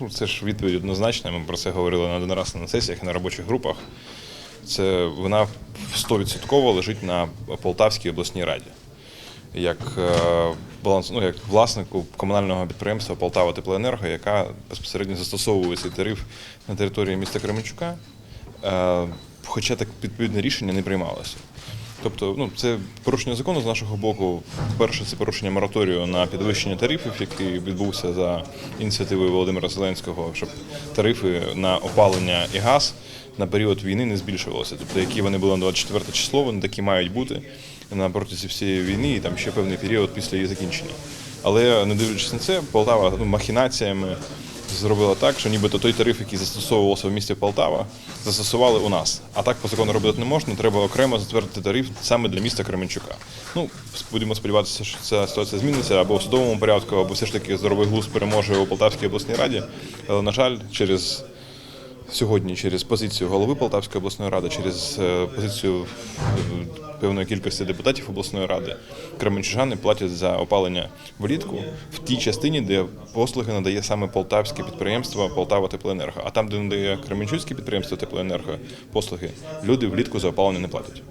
Ну, це ж відповідь однозначна. Ми про це говорили не один раз на сесіях і на робочих групах. Це вона 100% лежить на Полтавській обласній раді. Як, е, баланс, ну, як власнику комунального підприємства Полтава Теплоенерго, яка безпосередньо застосовує цей тариф на території міста Кременчука, е, хоча так відповідне рішення не приймалося. Тобто, ну це порушення закону з нашого боку. Перше, це порушення мораторію на підвищення тарифів, який відбувся за ініціативою Володимира Зеленського, щоб тарифи на опалення і газ на період війни не збільшувалися. Тобто, які вони були на 24 число, вони такі мають бути на протязі всієї війни і там ще певний період після її закінчення. Але не дивлячись на це, Полтава ну, махінациями зробила так, що нібито той тариф, який застосовувався в місті Полтава, застосували у нас. А так по закону робити не можна. Треба окремо затвердити тариф саме для міста Кременчука. Ну будемо сподіватися, що ця ситуація зміниться або в судовому порядку, або все ж таки здоровий глузд переможе у Полтавській обласній раді. Але на жаль, через сьогодні, через позицію голови Полтавської обласної ради, через е, позицію е, певної кількості депутатів обласної ради, кременчужани платять за опалення влітку в тій частині, де послуги надає саме полтавське підприємство Полтава Теплоенерго. А там, де надає Кременчуцьке підприємство Теплоенерго послуги, люди влітку за опалення не платять.